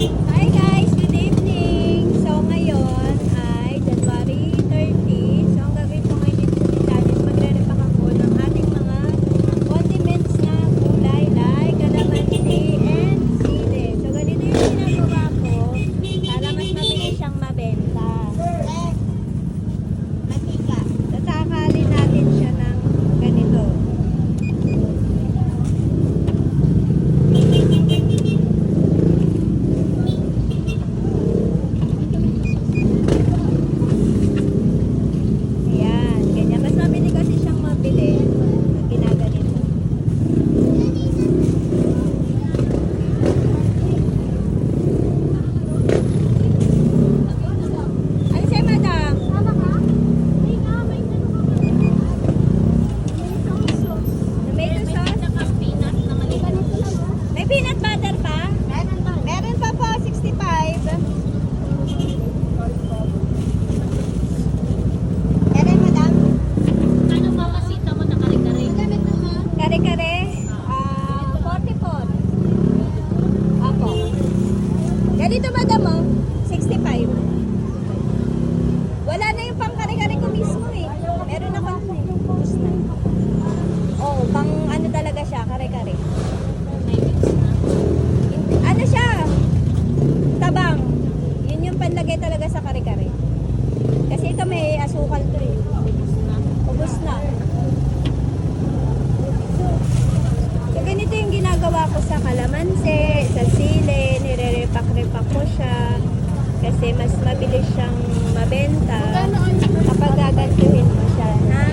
Thank. asukal to eh. Ubus na. So, ganito yung ginagawa ko sa kalamansi, sa sili, nire-repack-repack ko siya. Kasi mas mabilis siyang mabenta kapag gagantuhin mo siya na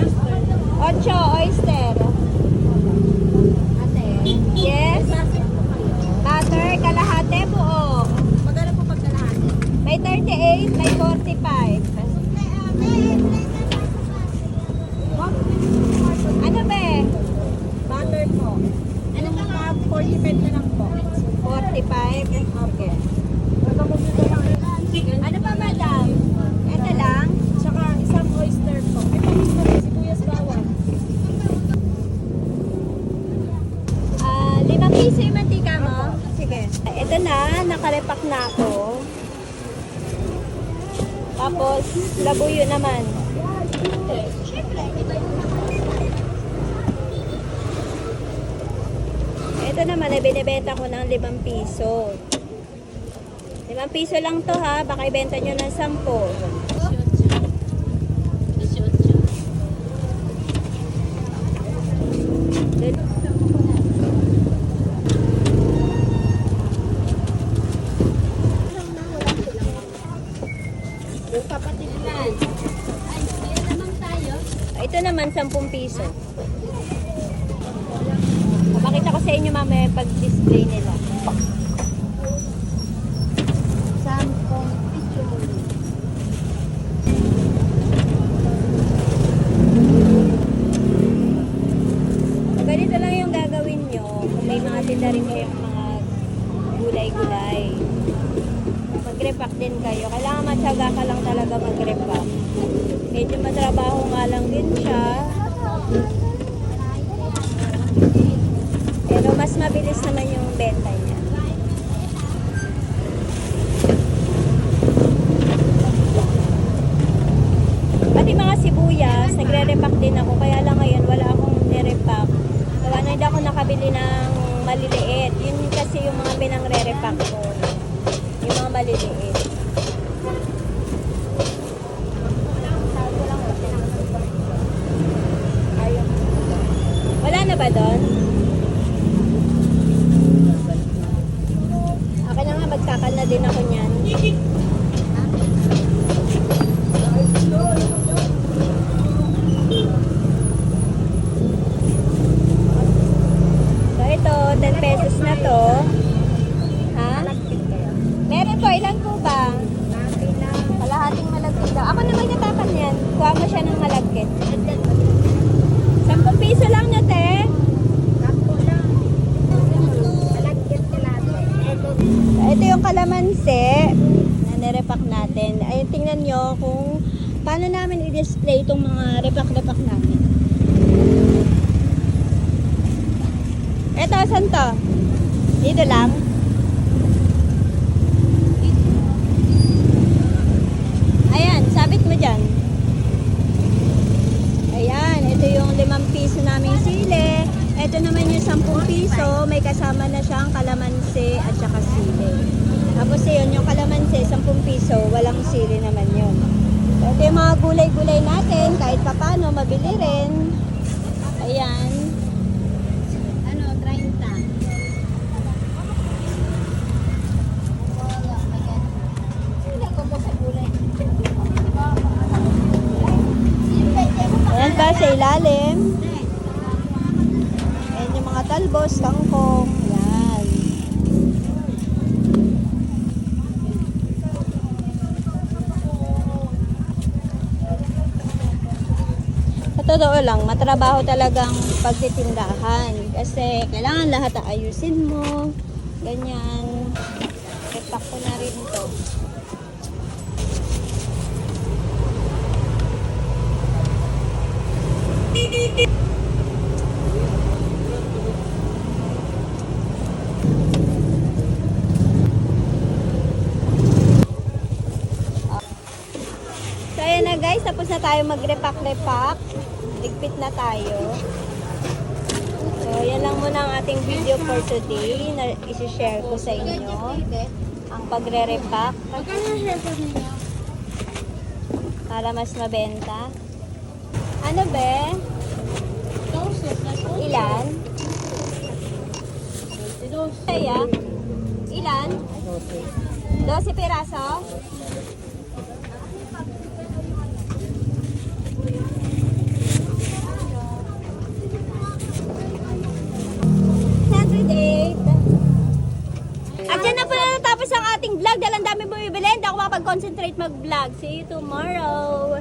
8, 8 45. Okay. Ano pa, madam? Ito lang. Tsaka isang oyster po. Pamis po. Sibuyas bawang. Ah, limang piso yung mantika mo? Sige. Ito na, nakarepack na ako. Tapos, labuyo naman. Ito naman, ay binibenta ko ng limang piso. Limang piso lang to ha, baka ibenta nyo ng sampo. Yung kapatid na. Ito naman, 10 piso. Papakita ko sa inyo mamaya pag-display nila. Sampung piso. So, ganito lang yung gagawin nyo kung may mga tinda rin kayong mga gulay-gulay. Mag-repack din kayo. Kailangan matyaga ka lang talaga mag-repack. Medyo matrabaho nga lang din siya. Pero mas mabilis naman yung benta niya. Pati mga sibuyas, nagre-repack din ako. Kaya lang ngayon, wala akong nirepack. Gawa na hindi ako nakabili ng maliliit. Yun kasi yung mga pinang-re-repack ko. Yung mga maliliit. Wala na ba doon? Akin na nga, magkakal na din ako niyan. So ito, 10 pesos na to. Ha? Meron po, ilan po ba? Kalahating malagkit daw. Ako naman natapan yan. Kuha mo siya ng malagkit. 10 piso lang na, te. Natin. Ito yung kalamansi na nirepack natin. Ay, tingnan nyo kung paano namin i-display itong mga repack-repack namin. Ito, saan to? Dito lang? Ayan, sabit mo dyan. Ayan, ito yung limang piso naming sile. Ito naman yung sampung piso. May kasama na siyang kalamansi at saka sile. Tapos yun, yung kalamansi, sampung piso. Walang sile naman yun. So, ito yung mga gulay-gulay natin. Kahit papano, mabili rin. Ayan. Sa ilalim. Ayan yung mga talbos, kangkong. Ayan. Totoo lang, matrabaho talagang pagtitindahan. Kasi kailangan lahat ayusin mo. Ganyan. Repack ko na rin to. So ayan na guys, na tayo mag-repack-repack. Ligpit na tayo. So yan lang muna ang ating video for today na isi-share ko sa inyo. Ang pagre-repack para mas mabenta. Ano be? Ilan? Kaya? Ilan? 12 piraso? Saturday. At yan na po na natapos ang ating vlog. Dahil ang dami bumibili. Hindi ako makapag-concentrate mag-vlog. See you tomorrow.